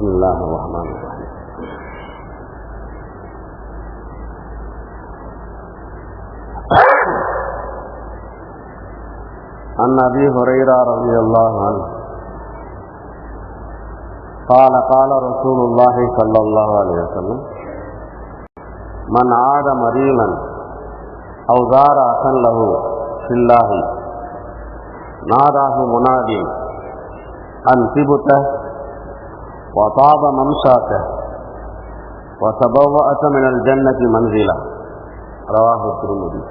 بسم الله الرحمن الرحيم عن ابي هريره رضي الله عنه قال قال رسول الله صلى الله عليه وسلم من عاد مريضا او زار اخا له في الله ناداه منادي ان ثبت وطاب ممشاك وتبوأت من الجنة منزلا رواه الترمذي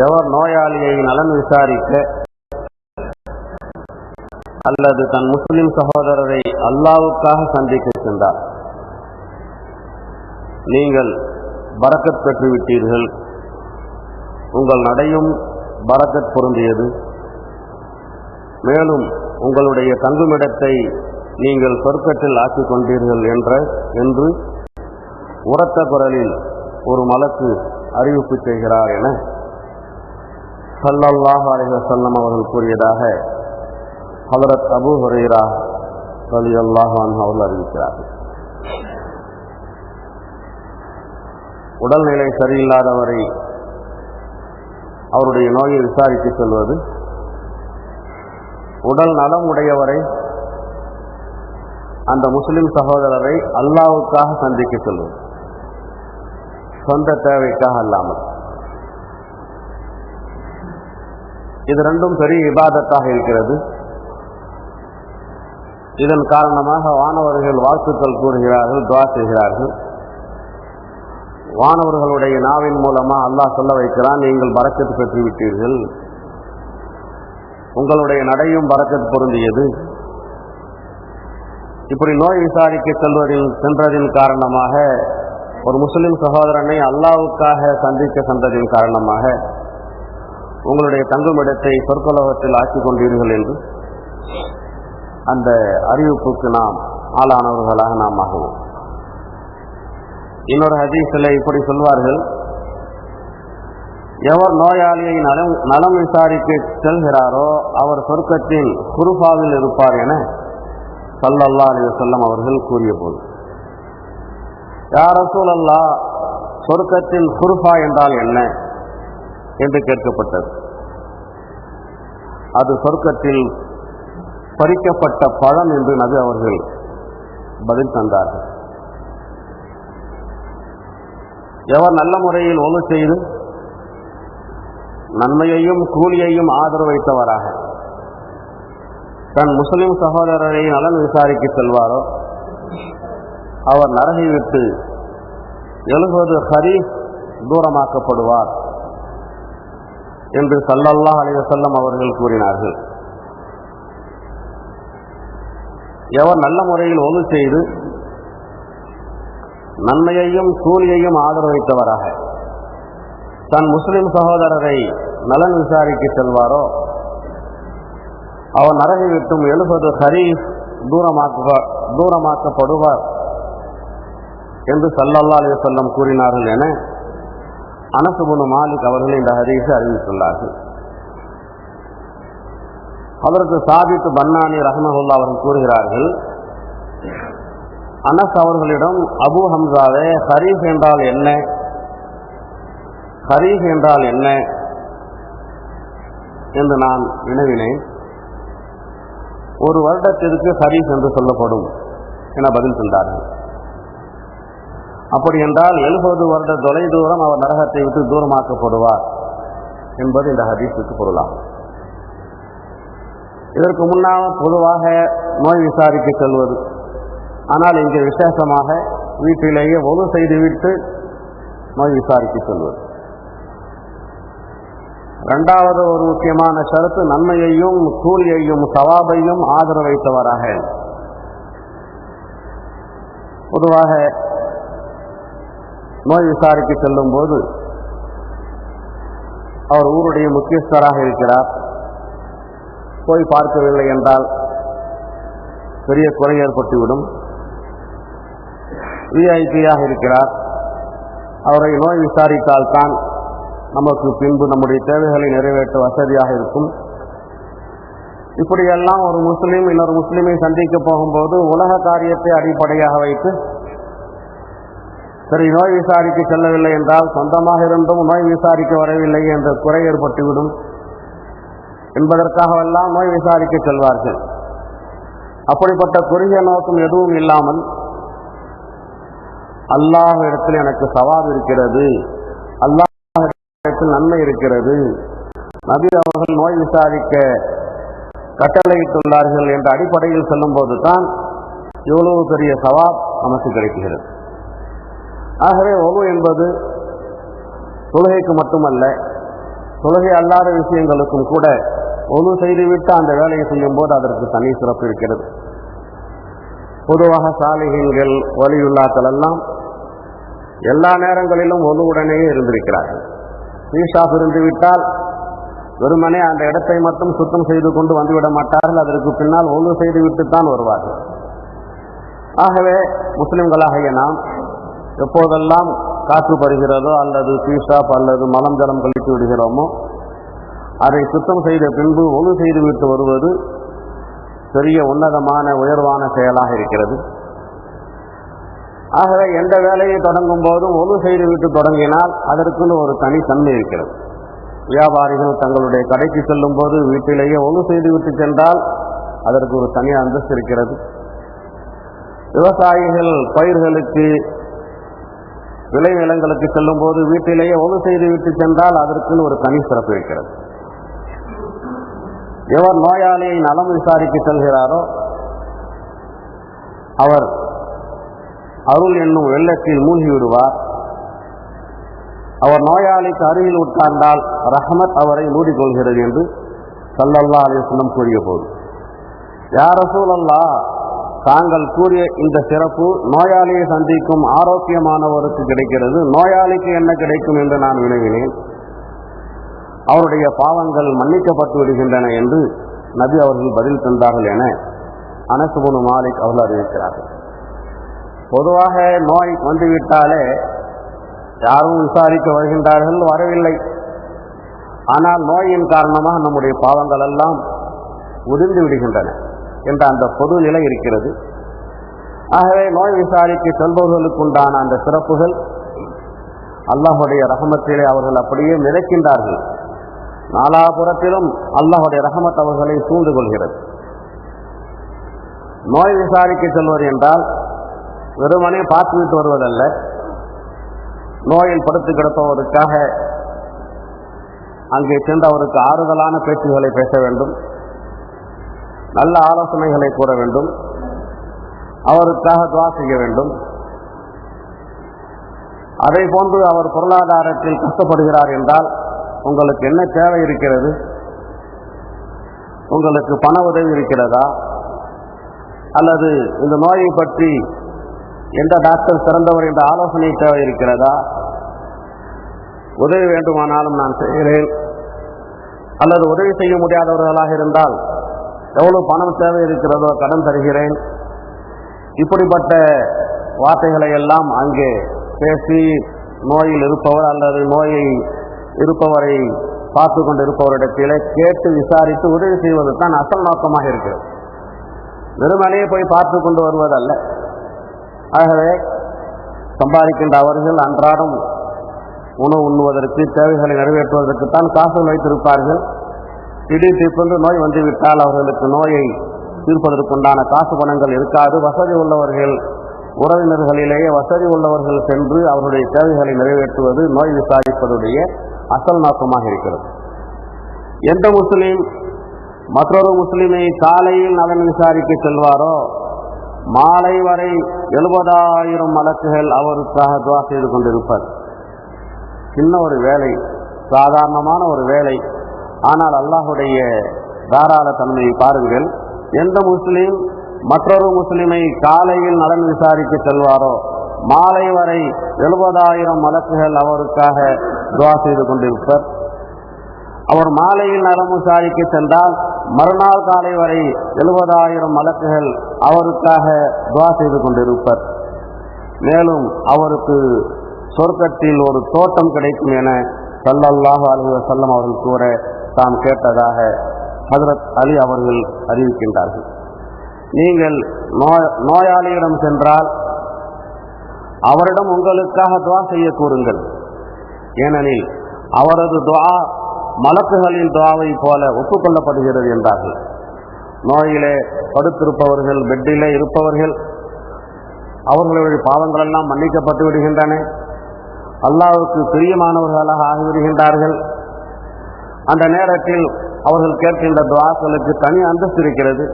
எவர் நோயாளியை நலன் விசாரிக்க அல்லது தன் முஸ்லிம் சகோதரரை அல்லாவுக்காக சந்திக்க சென்றார் நீங்கள் பரக்கத் பெற்று விட்டீர்கள் உங்கள் நடையும் பரக்கத் பொருந்தியது மேலும் உங்களுடைய தங்குமிடத்தை நீங்கள் சொர்க்கத்தில் ஆக்கிக் கொண்டீர்கள் என்ற என்று உரத்த குரலில் ஒரு மலக்கு அறிவிப்பு செய்கிறார் என சல்லல்லாஹு அலைஹி வஸல்லம் அவர்கள் கூறியதாக ஹலரத் அபு ஹுரேரா சலி அல்லாஹான் அவர்கள் அறிவிக்கிறார் உடல்நிலை சரியில்லாதவரை அவருடைய நோயை விசாரித்து செல்வது உடல் நலம் உடையவரை அந்த முஸ்லிம் சகோதரரை அல்லாவுக்காக சந்திக்க செல்வது சொந்த தேவைக்காக அல்லாமல். இது ரெண்டும் பெரிய விவாதத்தாக இருக்கிறது. இதன் காரணமாக வானவர்கள் வாழ்த்துக்கள் கூறுகிறார்கள் துவா செய்கிறார்கள். வானவர்களுடைய நாவின் மூலமாக அல்லாஹ் சொல்ல வைக்கிறான் நீங்கள் பறக்கத்து பெற்று விட்டீர்கள் உங்களுடைய நடையும் பறக்கத்து பொருந்தியது. இப்படி நோய் விசாரிக்க செல்வதில் சென்றதின் காரணமாக ஒரு முஸ்லிம் சகோதரனை அல்லாவுக்காக சந்திக்க சென்றதின் காரணமாக உங்களுடைய தங்குமிடத்தை சொற்கலோகத்தில் ஆக்கிக் கொண்டீர்கள் என்று அந்த அறிவிப்புக்கு நாம் ஆளானவர்களாக நாம் ஆகுவோம். இன்னொரு ஹதீஸில் இப்படி சொல்வார்கள் எவர் நோயாளியை நலம் நலம் விசாரிக்க செல்கிறாரோ அவர் சொர்க்கத்தின் குருபாவில் இருப்பார் என சல்லல்லா அலி வல்லம் அவர்கள் கூறிய போது யார சூழல்லா சொர்க்கத்தின் குருபா என்றால் என்ன? என்று கேட்கப்பட்டது. அது சொர்க்கத்தில் பறிக்கப்பட்ட பழம் என்று நபி அவர்கள் பதில் தந்தார்கள். எவர் நல்ல முறையில் ஒழு செய்து நன்மையையும் கூலியையும் ஆதரவு வைத்தவராக தன் முஸ்லிம் சகோதரரை நலன் விசாரிக்க செல்வாரோ? அவர் நரகை விட்டு எழுபது ஹரீஃப் தூரமாக்கப்படுவார் என்று சல்லல்லா அலிவசல்லம் அவர்கள் கூறினார்கள். எவர் நல்ல முறையில் ஒது செய்து நன்மையையும் கூலியையும் ஆதரவைத்தவராக தன் முஸ்லிம் சகோதரரை நலன் விசாரிக்க செல்வாரோ? அவர் நரகை விட்டும் எழுபது ஹரீஃப் தூரமாக்க தூரமாக்கப்படுவார் என்று சல்லல்லா அலி சொல்லம் கூறினார்கள் என அனசுபுனு மாலிக் அவர்கள் இந்த ஹதீஸை அறிவித்துள்ளார்கள். அவருக்கு சாபித்து பன்னானி ரஹமஹுல்லா அவர்கள் கூறுகிறார்கள் அனஸ் அவர்களிடம் அபு ஹம்சாவே ஹரீஃப் என்றால் என்ன? ஹரீஹ் என்றால் என்ன என்று நான் வினவினேன் ஒரு வருடத்திற்கு ஹரீஸ் என்று சொல்லப்படும் என பதில் தந்தார்கள் அப்படி என்றால் எழுபது வருட தொலை தூரம் அவர் நரகத்தை விட்டு தூரமாக்கப்படுவார் என்பது இந்த ஹதீஸுக்கு பொருளாகும் இதற்கு முன்னால் பொதுவாக நோய் விசாரிக்க செல்வது. ஆனால் இங்கே விசேஷமாக வீட்டிலேயே ஒது செய்துவிட்டு நோய் விசாரிக்க செல்வது. இரண்டாவது ஒரு முக்கியமான ஷரத்து நன்மையையும் கூலியையும் சவாபையும் ஆதரவைத்தவராக பொதுவாக நோய் விசாரிக்க செல்லும் போது அவர் ஊருடைய முக்கியஸ்தராக இருக்கிறார். போய் பார்க்கவில்லை என்றால் பெரிய குறை ஏற்பட்டுவிடும். விஐபியாக இருக்கிறார். அவரை நோய் விசாரித்தால்தான் நமக்கு பின்பு நம்முடைய தேவைகளை நிறைவேற்ற வசதியாக இருக்கும். இப்படியெல்லாம் ஒரு முஸ்லீம் இன்னொரு முஸ்லீமை சந்திக்க போகும்போது உலக காரியத்தை அடிப்படையாக வைத்து சரி நோய் விசாரிக்க செல்லவில்லை என்றால் சொந்தமாக இருந்தும் நோய் விசாரிக்க வரவில்லை என்ற குறை ஏற்பட்டுவிடும். என்பதற்காகவெல்லாம் நோய் விசாரிக்க செல்வார்கள். அப்படிப்பட்ட குறுகிய நோக்கம் எதுவும் இல்லாமல் அல்லாஹ் இடத்தில் எனக்கு சவால் இருக்கிறது. அல்லாஹ் நன்மை இருக்கிறது. நபி அவர்கள் நோய் விசாரிக்க கட்டளையிட்டுள்ளார்கள் என்ற அடிப்படையில் சொல்லும்போது தான் இவ்வளவு பெரிய சவாப் நமக்கு கிடைக்கிறது. ஆகவே ஒழு என்பது தொழுகைக்கு மட்டுமல்ல தொழுகை அல்லாத விஷயங்களுக்கும் கூட ஒழு செய்துவிட்டு அந்த வேலையை செய்யும் போது அதற்கு தனி சிறப்பு இருக்கிறது. பொதுவாக சாலிகங்கள் வலியுள்ளாக்கள் எல்லாம் எல்லா நேரங்களிலும் ஒழுவுடனேயே இருந்திருக்கிறார்கள். ஈஷாப் இருந்துவிட்டால் வெறுமனே அந்த இடத்தை மட்டும் சுத்தம் செய்து கொண்டு வந்துவிட மாட்டார்கள். அதற்கு பின்னால் ஒழு செய்து தான் வருவார்கள். ஆகவே முஸ்லிம்களாகிய நாம் எப்போதெல்லாம் காற்று பருகிறதோ அல்லது பீஷாப் அல்லது மலம் ஜலம் கழித்து விடுகிறோமோ அதை சுத்தம் செய்த பின்பு ஒழு செய்துவிட்டு வருவது பெரிய உன்னதமான உயர்வான செயலாக இருக்கிறது. ஆகவே எந்த வேலையை தொடங்கும் போதும் ஒழு செய்துவிட்டு தொடங்கினால் அதற்குன்னு ஒரு தனித்தன்மை இருக்கிறது. வியாபாரிகள் தங்களுடைய கடைக்கு செல்லும் போது வீட்டிலேயே ஒழு செய்து விட்டு சென்றால் அதற்கு ஒரு தனி அந்தஸ்து இருக்கிறது. விவசாயிகள் பயிர்களுக்கு விளைநிலங்களுக்கு செல்லும் போது வீட்டிலேயே ஒழு செய்து விட்டு சென்றால் அதற்குன்னு ஒரு தனி சிறப்பு இருக்கிறது. எவர் நோயாளியை நலம் விசாரிக்க செல்கிறாரோ அவர் அருள் என்னும் வெள்ளத்தில் மூழ்கி விடுவார் அவர் நோயாளிக்கு அருகில் உட்கார்ந்தால் ரஹமத் அவரை மூடிக்கொள்கிறது என்று சல்லல்லா அலிஸ்லம் கூறிய போது யார் சூழல்லா தாங்கள் கூறிய இந்த சிறப்பு நோயாளியை சந்திக்கும் ஆரோக்கியமானவருக்கு கிடைக்கிறது. நோயாளிக்கு என்ன கிடைக்கும் என்று நான் வினவினேன். அவருடைய பாவங்கள் மன்னிக்கப்பட்டு விடுகின்றன என்று நபி அவர்கள் பதில் தந்தார்கள் என அனசுபுனு மாலிக் அவர்கள் அறிவிக்கிறார்கள். பொதுவாக நோய் வந்துவிட்டாலே யாரும் விசாரிக்க வருகின்றார்கள் வரவில்லை. ஆனால் நோயின் காரணமாக நம்முடைய பாவங்கள் எல்லாம் உதிர்ந்து விடுகின்றன என்ற அந்த பொது நிலை இருக்கிறது. ஆகவே நோய் விசாரிக்க செல்பவர்களுக்கு உண்டான அந்த சிறப்புகள் அல்லாஹுடைய ரகமத்திலே அவர்கள் அப்படியே மிதக்கின்றார்கள். நாலாபுரத்திலும் அல்லாஹுடைய ரகமத் அவர்களை சூழ்ந்து கொள்கிறது. நோய் விசாரிக்க செல்வது என்றால் வெறுமனே பார்த்துவிட்டு வருவதல்ல. நோயில் படுத்து கிடப்பவருக்காக அங்கே சென்று அவருக்கு ஆறுதலான பேச்சுகளை பேச வேண்டும். நல்ல ஆலோசனைகளை கூற வேண்டும். அவருக்காக துவா செய்ய வேண்டும். அதை போன்று அவர் பொருளாதாரத்தில் கஷ்டப்படுகிறார் என்றால் உங்களுக்கு என்ன தேவை இருக்கிறது? உங்களுக்கு பண உதவி இருக்கிறதா? அல்லது இந்த நோயை பற்றி எந்த டாக்டர் சிறந்தவர் என்ற ஆலோசனை தேவை இருக்கிறதா? உதவி வேண்டுமானாலும் நான் செய்கிறேன். அல்லது உதவி செய்ய முடியாதவர்களாக இருந்தால் எவ்வளவு பணம் தேவை இருக்கிறதோ கடன் தருகிறேன். இப்படிப்பட்ட வார்த்தைகளை எல்லாம் அங்கே பேசி நோயில் இருப்பவர் அல்லது நோயை இருப்பவரை பார்த்து கொண்டு இருப்பவரிடத்திலே கேட்டு விசாரித்து உதவி செய்வது தான் அசல் நோக்கமாக இருக்கிறது. வெறுமனையே போய் பார்த்து கொண்டு வருவதல்ல. ஆகவே சம்பாதிக்கின்ற அவர்கள் அன்றாடம் உணவு உண்ணுவதற்கு தேவைகளை நிறைவேற்றுவதற்குத்தான் காசு வைத்திருப்பார்கள். திடீர் திப்பென்று நோய் வந்துவிட்டால் அவர்களுக்கு நோயை தீர்ப்பதற்குண்டான காசு பணங்கள் இருக்காது. வசதி உள்ளவர்கள் உறவினர்களிலேயே வசதி உள்ளவர்கள் சென்று அவருடைய தேவைகளை நிறைவேற்றுவது நோய் விசாரிப்பதுடைய அசல் நோக்கமாக இருக்கிறது. எந்த முஸ்லீம் மற்றொரு முஸ்லீமை காலையில் நலன் விசாரிக்க செல்வாரோ மாலை வரை எழுபதாயிரம் மலக்குகள் அவருக்காக துவா செய்து கொண்டிருப்பார். சின்ன ஒரு வேலை சாதாரணமான ஒரு வேலை. ஆனால் அல்லாஹுடைய தாராள தன்மையை பாருங்கள் எந்த முஸ்லீம் மற்றொரு முஸ்லிமை காலையில் நலன் விசாரிக்க செல்வாரோ மாலை வரை எழுபதாயிரம் மலக்குகள் அவருக்காக துவா செய்து கொண்டிருப்பர். அவர் மாலையில் நலம் விசாரிக்க சென்றால் மறுநாள் காலை வரை எழுபதாயிரம் மலக்குகள் அவருக்காக துவா செய்து கொண்டிருப்பர். மேலும் அவருக்கு சொர்க்கத்தில் ஒரு தோட்டம் கிடைக்கும் என சல்லல்லாஹு அலி வசல்லம் அவர்கள் கூற தாம் கேட்டதாக ஹசரத் அலி அவர்கள் அறிவிக்கின்றார்கள். நீங்கள் நோய் நோயாளியிடம் சென்றால் அவரிடம் உங்களுக்காக துவா செய்ய கூறுங்கள். ஏனெனில் அவரது துவா மலக்குகளின் துவாவை போல ஒப்புக்கொள்ளப்படுகிறது என்றார்கள். நோயிலே படுத்திருப்பவர்கள் பெட்டிலே இருப்பவர்கள் அவர்களுடைய பாவங்கள் எல்லாம் மன்னிக்கப்பட்டு விடுகின்றன. அல்லாவுக்கு பிரியமானவர்களாக ஆகிவிடுகின்றார்கள். அந்த நேரத்தில் அவர்கள் கேட்கின்ற துவாக்களுக்கு தனி அந்தஸ்து இருக்கிறது.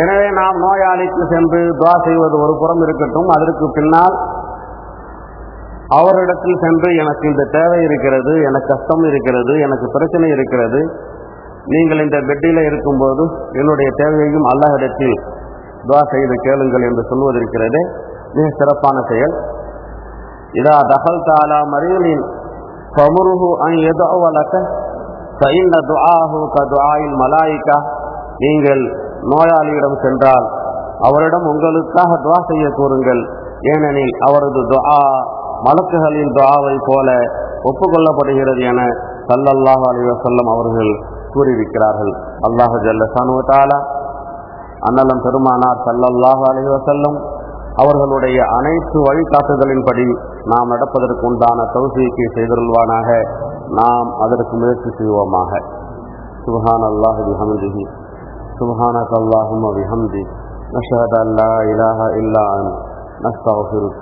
எனவே நாம் நோயாளிக்கு சென்று துவா செய்வது ஒரு புறம் இருக்கட்டும் அதற்கு பின்னால் அவரிடத்தில் சென்று எனக்கு இந்த தேவை இருக்கிறது எனக்கு கஷ்டம் இருக்கிறது எனக்கு பிரச்சனை இருக்கிறது. நீங்கள் இந்த பெட்டியில் இருக்கும்போது என்னுடைய தேவையையும் அல்லாஹிடத்தில் துவா செய்து கேளுங்கள் என்று சொல்வதிருக்கிறது. மிக சிறப்பான செயல். இதா தகல் தாலா மரியலின் ஃபமுருஹு அன் எதுவலக்க சைன்ன துஆஹு க துஆயில் மலாய்க்கா நீங்கள் நோயாளியிடம் சென்றால் அவரிடம் உங்களுக்காக துவா செய்ய கூறுங்கள். ஏனெனில் அவரது துஆ மலக்குகளின் துவாவை போல ஒப்புக்கொள்ளப்படுகிறது என சல்லல்லாஹ் அலைஹி வஸல்லம் அவர்கள் கூறியிருக்கிறார்கள். அல்லாஹ் ஜல்ல ஷானு அன்னலம் பெருமானார் சல்லல்லாஹ் அலைஹி வஸல்லம் அவர்களுடைய அனைத்து வழிகாட்டுதலின்படி நாம் நடப்பதற்கு உண்டான தௌசியத்தை செய்தருள்வானாக. நாம் அதற்கு முயற்சி செய்வோமாக. சுபஹான் அல்லாஹ் விஹம்திஹி சுபஹான சல்லாஹும் விஹம்தி நஷ்ஹது அல்லா இலாஹ இல்லா அன். நஸ்தக்ஃபிருக்